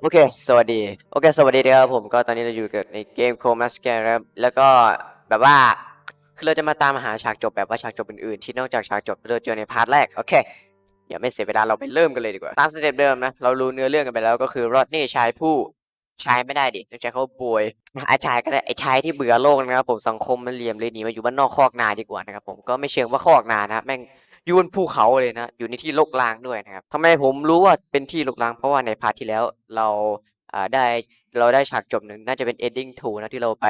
โอเค สวัสดี โอเค สวัสดีครับผมก็ตอนนี้เราอยู่กับในเกมโคมัสแกนครับ แล้วก็แบบว่า คือเราจะมาตามหาฉากจบแบบว่าฉากจบอื่นๆ ที่นอกจากฉากจบที่เราเจอในพาร์ทแรก โอเค อย่าไม่เสียเวลาเราไปเริ่มกันเลยดีกว่า ตามสเต็ปเดิมนะ เรารู้เนื้อเรื่องกันไปแล้วก็คือรอดนี่ชายผู้ชายไม่ได้ดิต้องใช้เขาบวยไอ้ชายก็ได้ไอ้ชายที่เบื่อโลกนะครับผมสังคมมันเหลี่ยมเลยหนีมาอยู่บ้านนอกคอกนาดีกว่านะครับผมก็ไม่เชิงว่าคอกนานะแม่ง อยู่บนภูเขาเลยนะ อยู่ในที่รกร้างด้วยนะครับทำไมผมรู้ว่าเป็นที่รกร้างเพราะว่าในพาร์ทที่แล้วเราอ่าได้เราได้ฉากจบหนึ่งน่าจะเป็น ending 2นะที่เราไป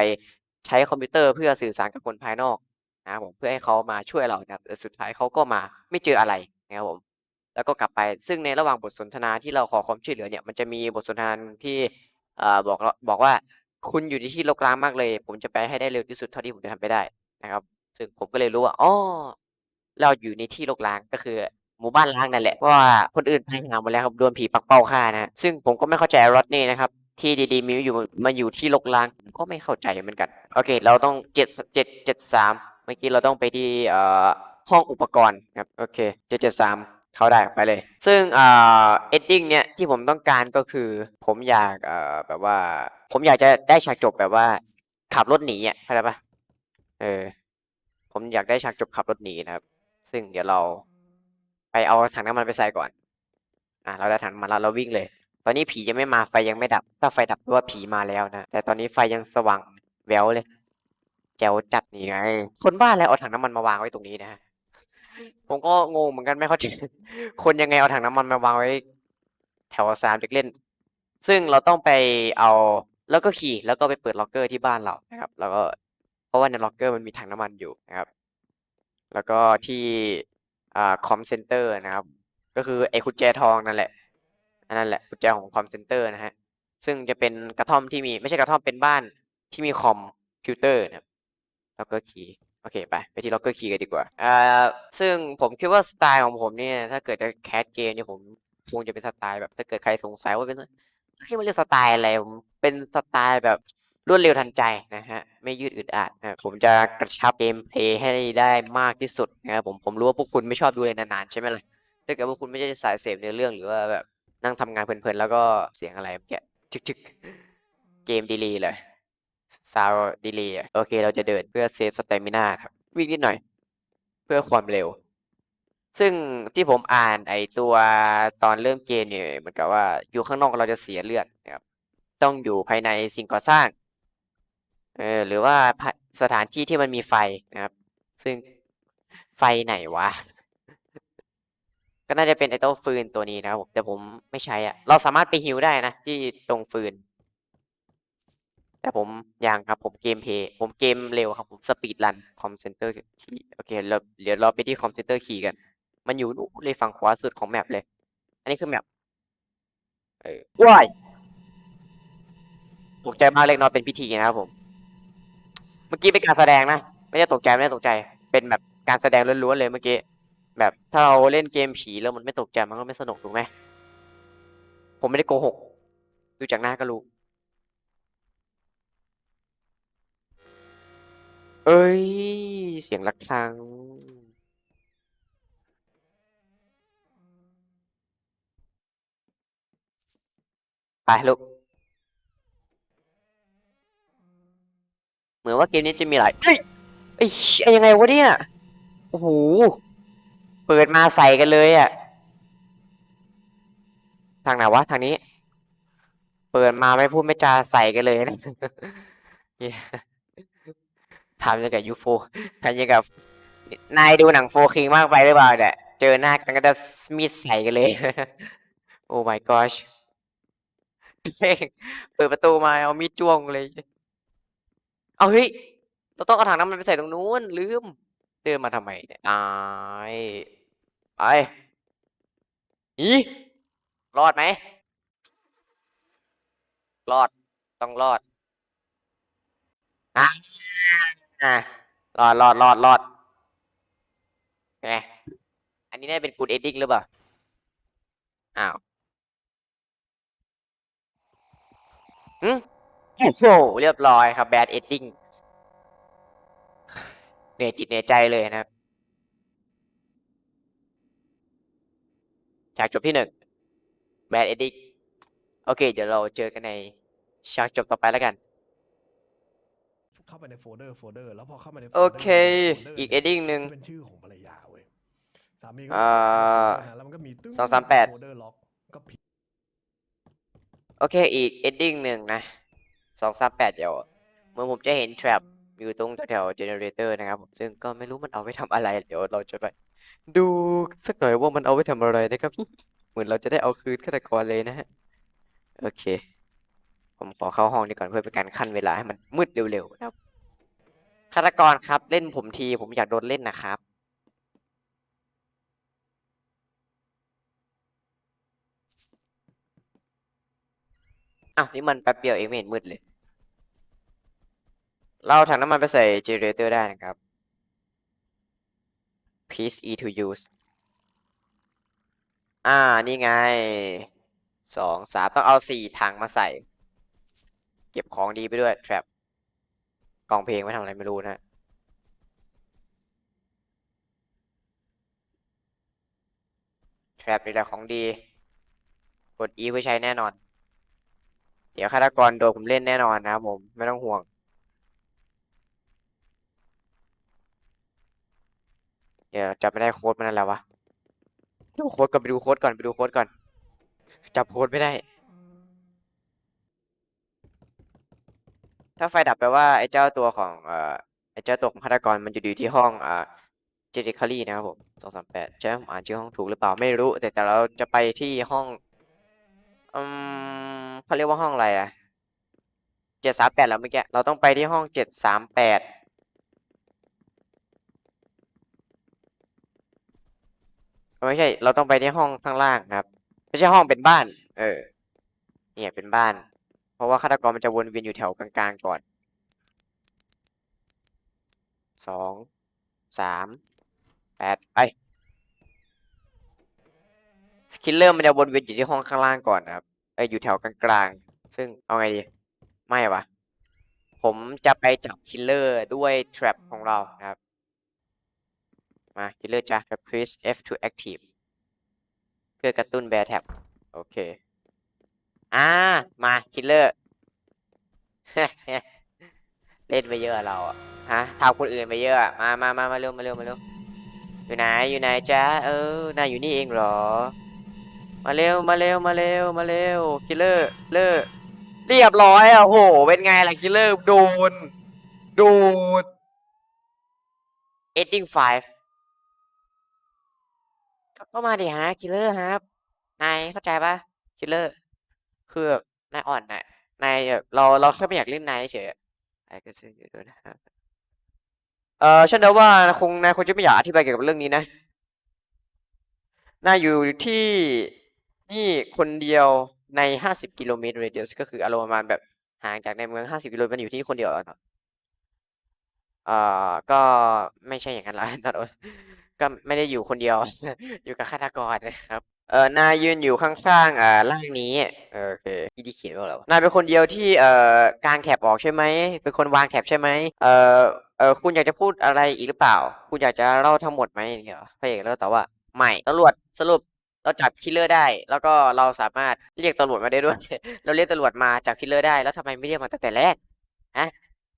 ใช้คอมพิวเตอร์เพื่อสื่อสารกับคนภายนอกนะครับผมเพื่อให้เขามาช่วยเรานะครับแต่สุดท้ายเขาก็มาไม่เจออะไรนะครับผมแล้วก็กลับไปซึ่งในระหว่างบทสนทนาที่เราขอความช่วยเหลือเนี่ยมันจะมีบทสนทนาที่อ่อบอกบอกว่าคุณอยู่ในที่รกร้างมากเลย ผมจะไปให้ได้เร็วที่สุดเท่าที่ผมจะทำไปได้นะครับ ซึ่งผมก็เลยรู้ว่าอ๋อ เราอยู่ในที่รกร้างก็คือหมู่บ้านร้างนั่นแหละเพราะว่าคนอื่นตายหาหมดแล้วครับโดนผีปักเป้าฆ่านะซึ่งผมก็ไม่เข้าใจรอดนี่นะครับที่ดีๆมีอยู่มาอยู่ที่รกร้างผมก็ไม่เข้าใจเหมือนกันโอเค เราต้องเจ็ดเจ็ดเจ็ดสามเมื่อกี้เราต้องไปที่เอ่อห้องอุปกรณ์ครับโอเคเจ็ดเจ็ดสามเข้าได้ไปเลย ซึ่งเอ่อเอดดิ้งเนี่ยที่ผมต้องการก็คือผมอยากเอ่อแบบว่า ผมอยากจะได้ฉากจบแบบว่า ขับรถหนีอะเข้าใจปะเออผมอยากได้ฉากจบขับรถหนีนะครับ ซึ่งเดี๋ยวเราไปเอาถังน้ำมันไปใส่ก่อน อะเราได้ถังน้ำมันแล้วเราวิ่งเลย ตอนนี้ผียังไม่มาไฟยังไม่ดับ ถ้าไฟดับแปลว่าผีมาแล้วนะ แต่ตอนนี้ไฟยังสว่างแววเลย แจ๋วจัดนี่ไง คนบ้าแล้วเอาถังน้ำมันมาวางไว้ตรงนี้นะ ผมก็งงเหมือนกันไม่เข้าใจ คนยังไงเอาถังน้ำมันมาวางไว้ แถวสามเด็กเล่น ซึ่งเราต้องไปเอาแล้วก็ขี่แล้วก็ไปเปิดล็อกเกอร์ที่บ้านเรานะครับ แล้วก็เพราะว่าในล็อกเกอร์มันมีถังน้ำมันอยู่นะครับ แล้วก็ที่อ่าคอมเซ็นเตอร์นะครับ ก็คือไอ้กุญแจทองนั่นแหละอันนั้นแหละกุญแจของคอมเซ็นเตอร์นะฮะซึ่งจะเป็นกระท่อมที่มีไม่ใช่กระท่อมเป็นบ้านที่มีคอมพิวเตอร์นะครับล็อกเกอร์คีย์โอเคไปไปที่ล็อกเกอร์คีย์กันดีกว่าอ่าซึ่งผมคิดว่าสไตล์ของผมเนี่ยถ้าเกิดจะแคสเกมเนี่ยผมคงจะเป็นสไตล์แบบถ้าเกิดใครสงสัยว่าเป็นเฮ้ยมันเรียกสไตล์อะไรผมเป็นสไตล์แบบ รวดเร็วทันใจนะฮะไม่ยืดอึดอัดนะผมจะกระชับเกมเพลย์ให้ได้มากที่สุดนะครับผมผมรู้ว่าพวกคุณไม่ชอบดูเลยนานๆใช่ไหมล่ะถ้าเกิดว่าคุณไม่ใช่สายเสพเนื้อเรื่องหรือว่าแบบนั่งทำงานเพลินๆแล้วก็เสียงอะไรแกะชึกๆเกมดีลีเลยซาวดีลีโอเค เราจะเดินเพื่อเซฟสเตมินาครับวิ่งนิดหน่อย เพื่อความเร็ว ซึ่งที่ผมอ่านไอตัวตอนเริ่มเกมเนี่ยเหมือนกับว่าอยู่ข้างนอกเราจะเสียเลือดนะครับต้องอยู่ภายในสิ่งก่อสร้าง เออหรือว่าภายสถานที่ที่มันมีไฟนะครับ ซึ่งไฟไหนวะ ก็น่าจะเป็นไอโต้ฟืนตัวนี้นะครับผมแต่ผมไม่ใช้อะเราสามารถไปฮิวได้นะ ที่ตรงฟืน แต่ผมยังครับ ผมเกมเพย์ผมเกมเร็วครับ ผมสปีดรันคอมเซนเตอร์คีโอเคเราเดี๋ยวเราไปที่คอมเซนเตอร์คีกัน มันอยู่นู่นเลยฝั่งขวาสุดของแมปเลย อันนี้คือแมปเออว้ายตกใจมากเล็กน้อยเป็นพิธีนะครับผม เมื่อกี้เป็นการแสดงนะ ไม่ได้ตกใจไม่ได้ตกใจ เป็นแบบการแสดงล้วนๆเลยเมื่อกี้ แบบถ้าเราเล่นเกมผีแล้วมันไม่ตกใจมันก็ไม่สนุกถูกไหม ผมไม่ได้โกหก ดูจากหน้าก็รู้ เอ้ย เสียงระฆังไปลูก เห มือนว่าเกมนี้จะมีหลายเอ้ยไอ้ยังไงวะเนี่ยโอ้โหเปิดมาใส่กันเลยอะทางไหนวะทางนี้ เปิดมาไม่พูดไม่จาใส่กันเลยนะทำยังกับยูโฟทำยังกับนายดูหนังโฟคิงมากไปหรือเปล่าเนี่ยเจอหน้ากันก็จะมีดใส่กันเลย โอ้ my gosh เปิดประตูมาเอามีดจ้วงเลย เอาเฮ้ยเราต้องเอาถังน้ำมันไปใส่ตรงนู้นลืมเดินมาทำไมเนี่ยตายไปอีรอดไหมรอดต้องรอดอะอะรอดรอดรอดรอดไงอันนี้น่าเป็นกูดเอดดิ้งหรือเปล่าอ้าวหืม โอ้โหเรียบร้อยครับแบดเอดดิ้งเหนื่อยจิตเหนื่อยใจเลยนะครับฉากจบที่หนึ่งแบดเอดดิ้งโอเค เดี๋ยวเราเจอกันในฉากจบต่อไปแล้วกัน เข้าไปในโฟลเดอร์โฟลเดอร์แล้วพอเข้ามาในโฟลโอดร์เค โฟลเดร์อีกนี่ย ending หนึ่ง เป็นชื่อของภรรยาเว้ยสามีก็อ่าเปิดโฟลเดอร์นะแล้วมันก็มีตึ้งสองสามแปด โฟลเดอร์ล็อกก็ผิด โอเค อีก ending หนึ่งนะ สองสามแปดเดี๋ยวเมื่อผมจะเห็น trap อยู่ตรงแถวๆ generator นะครับผมซึ่งก็ไม่รู้มันเอาไว้ทำอะไร เดี๋ยวเราจะไป ดูสักหน่อยว่ามันเอาไว้ทำอะไรนะครับ เหมือนเราจะได้เอาคืนฆาตกรเลยนะฮะโอเค ผมขอเข้าห้องนี้ก่อนเพื่อเป็นการขั้นเวลาให้มันมืดเร็วๆนะครับฆาตกรครับเล่นผมทีผมอยากโดนเล่นนะครับอ้าวนี่มันแป๊บเดียวเองไม่เห็นมืดเลย เราถังน้ำมันไปใส่เจเนเรเตอร์ได้นะครับ piece e to use อ่า นี่ไง สอง สาม ต้องเอาสี่ถังมาใส่ เก็บของดีไปด้วย trap กล่องเพลงไว้ทำอะไรไม่รู้นะ trap นี่แหละของดี กด E เพื่อใช้แน่นอน เดี๋ยวฆาตกรโดนผมเล่นแน่นอนนะครับผม ไม่ต้องห่วง เดี๋ยวจับไม่ได้โค้ดมันนั่นแหละวะดูโค้ดก่อนไปดูโค้ดก่อนไปดูโค้ดก่อนจับโค้ดไม่ได้ ถ้าไฟดับแปลว่าไอ้เจ้าตัวของเอ่อไอ้เจ้าตัวของฆาตกรมันจะอยู่ที่ห้องอ่าเจเดคารีนะครับผมสองสามแปดใช่ไหมผมอ่านชื่อห้องถูกหรือเปล่าไม่รู้ แต่แต่เราจะไปที่ห้องอืมเขาเรียกว่าห้องอะไรอะเจ็ดสามแปดแล้วเมื่อกี้เราต้องไปที่ห้องเจ็ดสามแปด ไม่ใช่ เราต้องไปที่ห้องข้างล่างครับ ไม่ใช่ห้องเป็นบ้าน เออ เนี่ยเป็นบ้าน เพราะว่าฆาตกรมันจะวนเวียนอยู่แถวกลางๆก่อนสองสามแปดไปคิลเลอร์มันจะวนเวียนอยู่ที่ห้องข้างล่างก่อนครับเอออยู่แถวกลางๆ ซึ่งเอาไงดี ไม่วะผมจะไปจับคิลเลอร์ด้วย trap ของเราครับ มาคิลเลอร์จะ press F to active เพื่อกระตุ้นแบร์แท็บโอเค อ่า มาคิลเลอร์เล่นไปเยอะเราอะฮะทำคนอื่นไปเยอะมามามามาเร็วมาเร็วมาเร็วอยู่ไหนอยู่ไหนจ๊ะเออนายอยู่นี่เองเหรอ มาเร็วมาเร็วมาเร็วมาเร็วคิลเลอร์เลอร์เรียบร้อยอะโหเป็นไงล่ะคิลเลอร์โดน โดน ending five ก็มาดิฮะคิลเลอร์ครับ นายเข้าใจปะคิลเลอร์ คือแบบนายอ่อนน่ะ นายแบบเราเราแค่ไม่อยากเล่นนายเฉยไอ้ก็ซื้ออยู่ด้วยนะครับเออฉันเดาว่าคงนายคงจะไม่อยากอธิบายเกี่ยวกับเรื่องนี้นะ นายอยู่ที่นี่คนเดียวในห้าสิบกิโลเมตรเรเดียสก็คืออารมณ์ประมาณแบบห่างจากในเมืองห้าสิบกิโลเมตรอยู่ที่นี่คนเดียวอะเนาะเอ่อก็ไม่ใช่อย่างนั้นละนัดโอ ก็ไม่ได้อยู่คนเดียว อยู่กับฆาตกรนะครับ เออนายยืนอยู่ข้างๆอ่าล่างนี้เออโอเคพี่ดีเขียนว่าอะไรวะนายเป็นคนเดียวที่เอ่อกางแถบออกใช่ไหมเป็นคนวางแถบใช่ไหมเอ่อเออคุณอยากจะพูดอะไรอีกหรือเปล่า คุณอยากจะเล่าทั้งหมดไหมอย่างเงี้ยเหรอพระเอกแล้วตอบว่าไม่ตำรวจสรุปเราจับคิลเลอร์ได้ แล้วก็เราสามารถเรียกตำรวจมาได้ด้วย เราเรียกตำรวจมาจับคิลเลอร์ได้แล้วทำไมไม่เรียกมาตั้งแต่แรกฮะ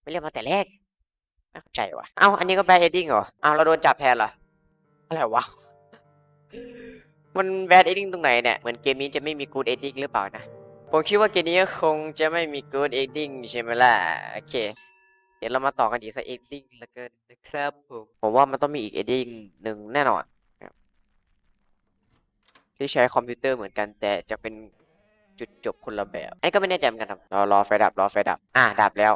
ไม่เรียกมาแต่แรกไม่เข้าใจวะเอ้าอันนี้ก็แบดเอดดิ้งเหรอเอ้าเราโดนจับแทนเหรอ อะไรวะ มันแบดเอดดิ้งตรงไหนเนี่ย เหมือนเกมนี้จะไม่มีกูดเอดดิ้งหรือเปล่านะ ผมคิดว่าเกมนี้คงจะไม่มีกูดเอดดิ้งใช่ไหมล่ะ โอเค เดี๋ยวเรามาต่อกันอีกสักเอดดิ้งละกันนะครับผม ผมว่ามันต้องมีอีกเอดดิ้งหนึ่งแน่นอนที่ใช้คอมพิวเตอร์เหมือนกันแต่จะเป็นจุดจบคนละแบบอันนี้ก็ไม่แน่ใจเหมือนกันครับรอรอไฟดับรอไฟดับ อะดับแล้ว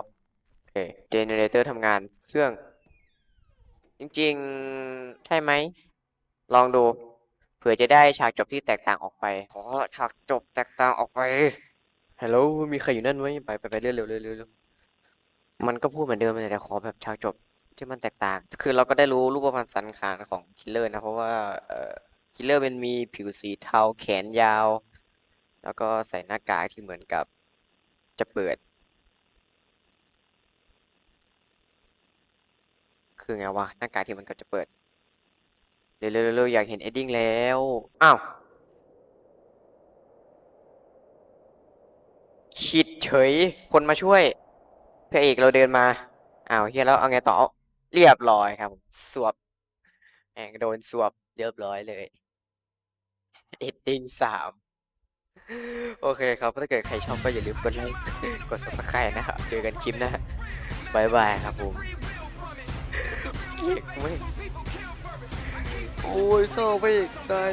โอเคเจเนเรเตอร์ทำงานเครื่อง จริงๆ ใช่ไหม ลองดู เผื่อจะได้ฉากจบที่แตกต่างออกไปขอฉากจบแตกต่างออกไปฮัลโหลมีใครอยู่นั่นไหมไปไปไปเร็วเร็วเร็วเร็วเร็วมันก็พูดเหมือนเดิมเลยแต่ขอแบบฉากจบที่มันแตกต่าง คือเราก็ได้รู้รูปพรรณสันฐานของคิลเลอร์นะ เพราะว่าเอ่อคิลเลอร์มันมีผิวสีเทาแขนยาว แล้วก็ใส่หน้ากากที่เหมือนกับจะเปิด คือไงวะหน้ากากที่มันก็จะเปิด เร็วๆๆอยากเห็นเอดดิ้งแล้ว อ้าวคิดเฉย คนมาช่วยพระเอกเราเดินมา อ้าวเฮียแล้วเอาไงต่อ เรียบร้อยครับสวบแองโดนสวบเรียบร้อยเลยเอ็ดดิ้งสามโอเคครับ ถ้าเกิดใครชอบก็อย่าลืมกดไลค์ กด subscribe นะครับ เจอกันคลิปหน้าบายบายครับผม อกไม่โอ้ยเศร้าไปอีกตาย